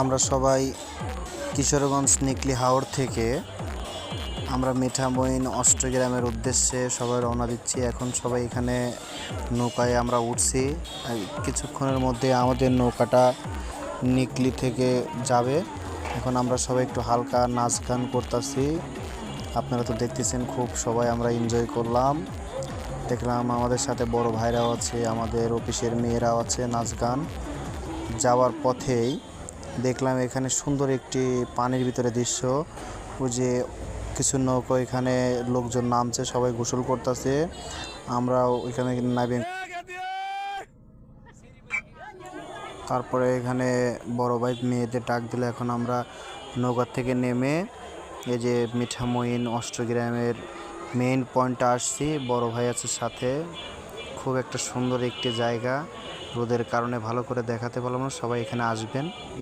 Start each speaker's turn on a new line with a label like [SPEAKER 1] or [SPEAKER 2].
[SPEAKER 1] আমরা সবাই কিশোরগঞ্জ নিকলি হাওর থেকে। আমরা মিঠামইন অষ্টগ্রামের উদ্দেশ্যে সবাই রওনা দিচ্ছি। এখন সবাই এখানে নৌকায় আমরা উঠছি। কিছুক্ষণের মধ্যে আমাদের নৌকাটা নিকলি থেকে যাবে। এখন আমরা সবাই একটু হালকা নাচ গান করতেছি। আপনারা তো দেখতেছেন খুব সবাই আমরা এনজয় করলাম। দেখলাম আমাদের সাথে বড় ভাইরাও আছে, আমাদের অফিসের মেয়েরাও আছে নাচ গান। যাওয়ার পথেই দেখলাম এখানে সুন্দর একটি পানির ভিতরে দৃশ্য। যে কিছু নৌকো এখানে লোকজন নামছে, সবাই গোসল করতেছে। আমরা ওইখানে নামে। তারপরে এখানে বড় ভাই মেয়েদের ডাক দিলে, এখন আমরা নৌকার থেকে নেমে এই যে মিঠামইন অষ্টগ্রামের মেইন পয়েন্টে আসছি। বড় ভাই আছে সাথে। খুব একটা সুন্দর একটি জায়গা। রোদের কারণে ভালো করে দেখাতে পারলাম না, সবাই এখানে আসবেন।